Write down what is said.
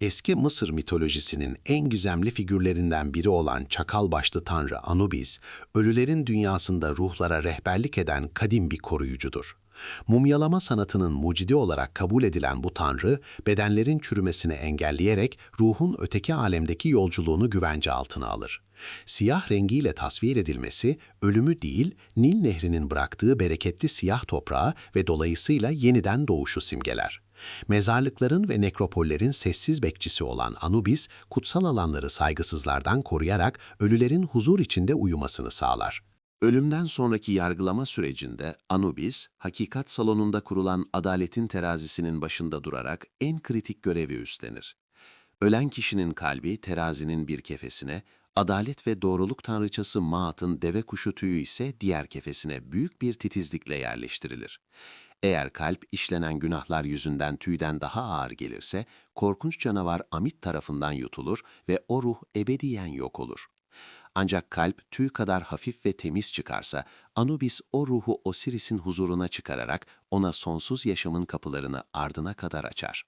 Eski Mısır mitolojisinin en gizemli figürlerinden biri olan çakal başlı tanrı Anubis, ölülerin dünyasında ruhlara rehberlik eden kadim bir koruyucudur. Mumyalama sanatının mucidi olarak kabul edilen bu tanrı, bedenlerin çürümesini engelleyerek ruhun öteki alemdeki yolculuğunu güvence altına alır. Siyah rengiyle tasvir edilmesi, ölümü değil, Nil Nehri'nin bıraktığı bereketli siyah toprağı ve dolayısıyla yeniden doğuşu simgeler. Mezarlıkların ve nekropollerin sessiz bekçisi olan Anubis, kutsal alanları saygısızlardan koruyarak ölülerin huzur içinde uyumasını sağlar. Ölümden sonraki yargılama sürecinde Anubis, hakikat salonunda kurulan adaletin terazisinin başında durarak en kritik görevi üstlenir. Ölen kişinin kalbi terazinin bir kefesine, adalet ve doğruluk tanrıçası Maat'ın deve kuşu tüyü ise diğer kefesine büyük bir titizlikle yerleştirilir. Eğer kalp işlenen günahlar yüzünden tüyden daha ağır gelirse, korkunç canavar Amit tarafından yutulur ve o ruh ebediyen yok olur. Ancak kalp tüy kadar hafif ve temiz çıkarsa, Anubis o ruhu Osiris'in huzuruna çıkararak ona sonsuz yaşamın kapılarını ardına kadar açar.